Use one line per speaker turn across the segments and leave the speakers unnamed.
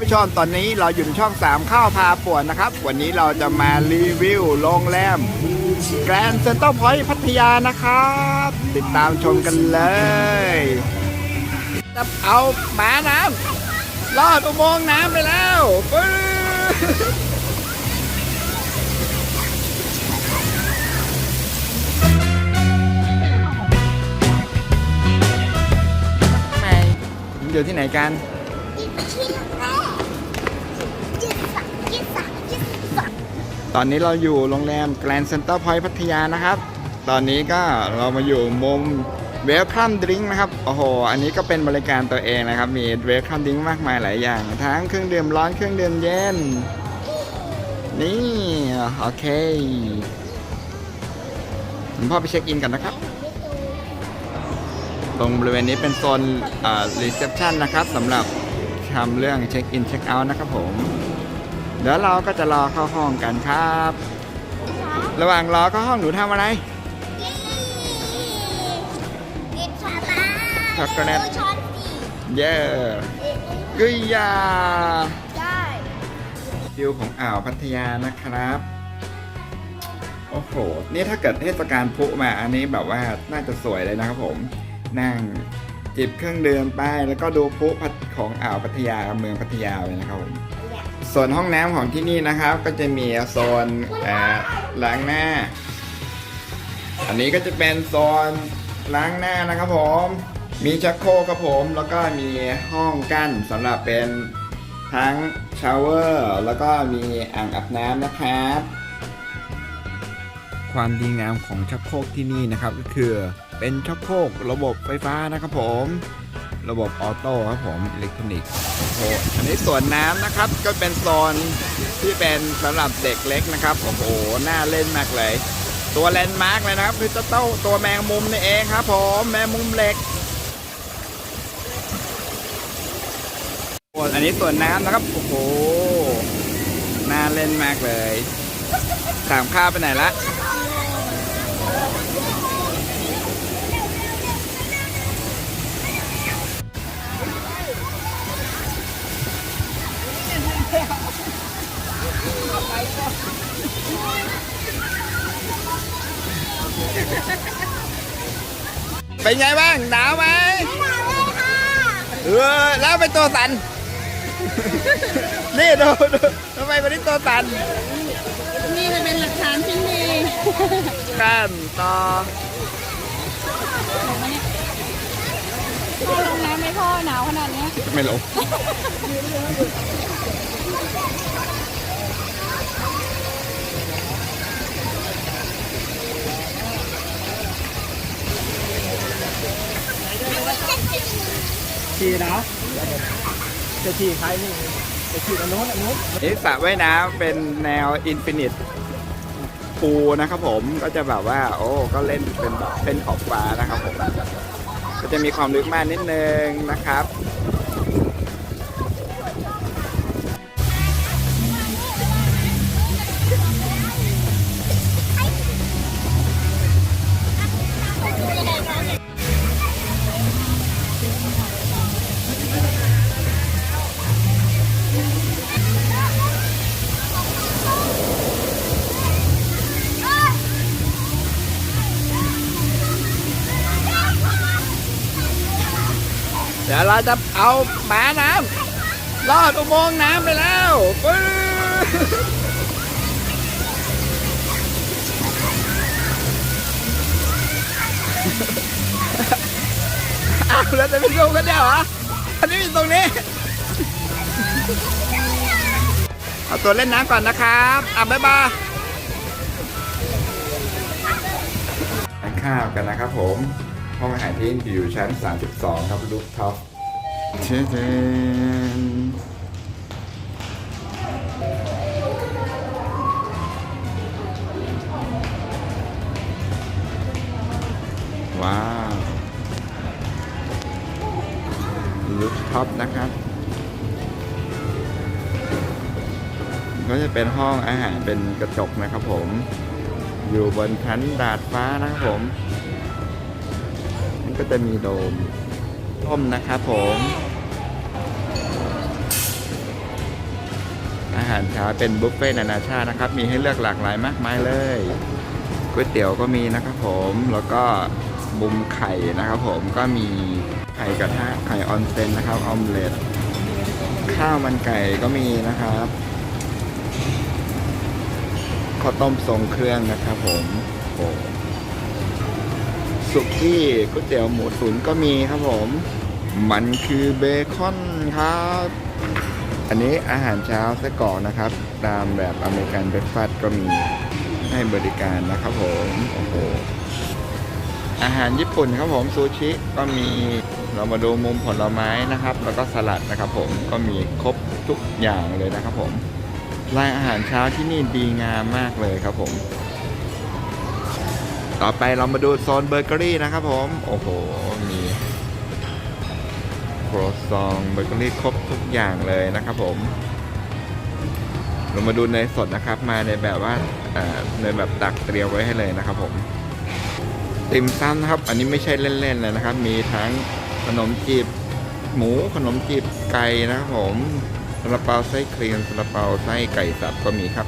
ผู้ชมตอนนี้เราอยู่ในช่อง3ข้าวพาป่วนนะครับ วันนี้เราจะมารีวิวโรงแรมแกรนด์เซ็นเตอร์พอยต์พัทยานะครับ ติดตามชมกันเลยจะเอาหมาน้ำลอดอุโมงค์น้ำไปแล้วปื้อไปอยู่ที่ไหนกัน ตอนนี้เราอยู่โรงแรมแกรนด์เซ็นเตอร์พอยต์พัทยานะครับ ตอนนี้ก็เรามาอยู่มุมเวลคัมดริงนะครับ โอ้โห อันนี้ก็เป็นบริการตัวเองนะครับ มีเวลคัมดริงมากมายหลายอย่าง ทั้งเครื่องดื่มร้อนเครื่องดื่มเย็น นี่ โอเคผมพ่อไปเช็คอินกันนะครับ ตรงบริเวณนี้เป็นโซนรีเซพชันนะครับสำหรับทำเรื่องเช็คอินเช็คเอาท์นะครับผม เดี๋ยวเราก็จะรอเข้าห้องกันครับ ระหว่างรอเข้าห้องหนูทำอะไรช็อกโกแลต
ช้อนสี
เย้กุยยา
ได้
วิวของอ่าวพัทยานะครับ โอ้โห นี่ถ้าเกิดเทศกาลพลุมาอันนี้แบบว่าน่าจะสวยเลยนะครับผม นั่ง จิบเครื่องดื่มไป แล้วก็ดูพลุพัดของอ่าวพัทยาเมืองพัทยาเลยนะครับผมส่วนห้องน้ำของที่นี่นะครับ ก็จะมีโซนเอ่อล้างหน้า อันนี้ก็จะเป็นโซนล้างหน้านะครับผม มีชักโครกครับผม แล้วก็มีห้องกั้นสำหรับเป็นทั้งชาวเวอร์แล้วก็มีอ่างอาบน้ำนะครับ ความดีงามของชักโครกที่นี่นะครับก็คือ เป็นชักโครกระบบไฟฟ้านะครับผม ระบบออโต้ครับผมอิเล็กทรอนิกส์โอ้โหอันนี้ส่วนน้ำนะครับก็เป็นโซนที่เป็นสำหรับเด็กเล็กนะครับโอ้โหน่าเล่นมากเลย ตัวแลนด์มาร์กเลยนะครับคือเจ้าเต้าตัวแมงมุมนี่เองครับผมแมงมุมเหล็กอันนี้ส่วนน้ำนะครับโอ้โหน่าเล่นมากเลยสามข้าไปไหนละ เป็นไงบ้าง หนาวไหมเออแล้วเป็นตัวสัน นี่ดูดูทำไมคนนี้ตัวสัน
นี่จะเป็นหลักฐานที่ดี
กันต่อ
พ่อลงน้ำไหมพ่อหนาวขนาดเนี้ย
ไม่ลง ขี่นะจะขี่ใครนี่จะขี่อันนู้นอันนู้นนี่สระว่ายน้ำเป็นแนวอินฟินิตพูนะครับผมก็จะแบบว่า โอ้ก็เล่นเป็นแบบเส้นขอบฟ้านะครับผมก็จะมีความลึกมากนิดนึงนะครับ ดี๋ยวเราจะเอาหมาน้ำลอดอุโมงค์น้ำไปแล้วปื้ออ้าวแล้วจะไปดูกันเดี๋ยวเหรออันนี้มีตรงนี้ เอาตัวเล่นน้ำก่อนนะครับอะบ๊ายบายทานข้าวกันนะครับผม ห้องอาหารที่อยู่ชั้น 32 ครับลูกท็อปเชเดนว้าวลูกท็อปนะครับ ก็จะเป็นห้องอาหารเป็นกระจกนะครับผม อยู่บนชั้นดาดฟ้านะครับผม ก็จะมีโดมร่มนะครับผม อาหารเช้าเป็นบุฟเฟ่ต์นานาชาตินะครับ มีให้เลือกหลากหลายมากมายเลยก๋วยเตี๋ยวก็มีนะครับผมแล้วก็บุมไข่นะครับผมก็มีไข่กระทะไข่ออนเซนนะครับออมเล็ตข้าวมันไก่ก็มีนะครับข้าวต้มทรงเครื่องนะครับผมโอ้ สุกี้ก๋วยเตี๋ยวหมูตุ๋นก็มีครับผม มันคือเบคอนครับ อันนี้อาหารเช้าไส้กรอกนะครับ ตามแบบอเมริกันเบรคฟาสต์ก็มีให้บริการนะครับผมโอ้โหอาหารญี่ปุ่นครับผมซูชิก็มีเรามาดูมุมผลไม้นะครับ แล้วก็สลัดนะครับ ผมก็มีครบทุกอย่างเลยนะครับ ผมรายอาหารเช้าที่นี่ดีงามมากเลยครับผม ต่อไปเรามาดูโซนเบเกอรี่นะครับผม โอ้โห มีโครซองเบเกอรี่ครบทุกอย่างเลยนะครับผมเรามาดูในสดนะครับ มาในแบบว่าเอ่อในแบบตักเตรียมไว้ให้เลยนะครับผมติ่มซ้ำนะครับ อันนี้ไม่ใช่เล่นๆเลยนะครับ มีทั้งขนมจีบหมูขนมจีบไก่นะครับผมซาลาเปาไส้ครีมซาลาเปาไส้ไก่สับก็มีครับ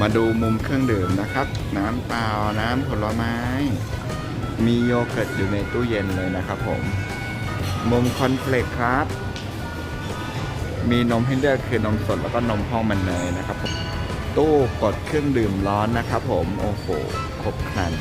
มาดูมุมเครื่องดื่มนะครับ น้ำเปล่าน้ำผลไม้ มีโยเกิร์ตอยู่ในตู้เย็นเลยนะครับผม มุมคอนเฟลกครับ มีนมให้เลือกคือนมสดแล้วก็นมห้องมันเนยนะครับผมตู้กดเครื่องดื่มร้อนนะครับผม โอ้โห ครบครัน